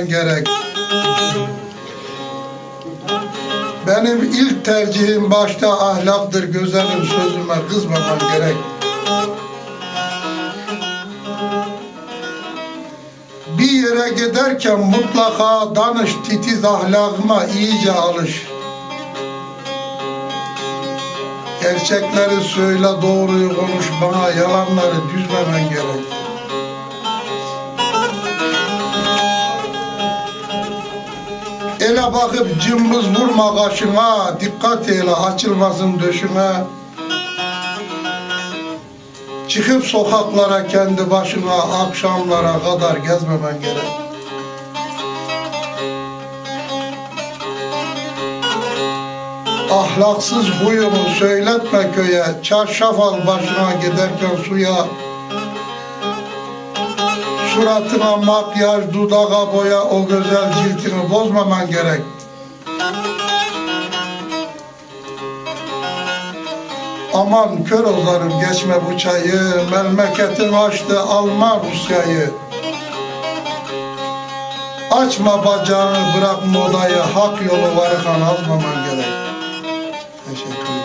gerek. Benim ilk tercihim başta ahlaktır güzelim sözüme kızmaman gerek. Bir yere giderken mutlaka danış titiz ahlakıma iyice alış. Gerçekleri söyle doğruyu konuş bana yalanları düzmemen gerek. Ele bakıp cımbız vurma kaşına, dikkat eyle açılmasın döşüne. Çıkıp sokaklara kendi başına akşamlara kadar gezmemen gerek. Ahlaksız huyunu söyletme köye, çarşaf al başına giderken suya. Suratına makyaj, dudağa boya, o güzel ciltini bozmaman gerek. Aman kör ozarım geçme bu çayı, memleketin açtı alma Rusya'yı. Açma bacağını bırak modayı, hak yolu varken azmaman gerek. Teşekkür ederim.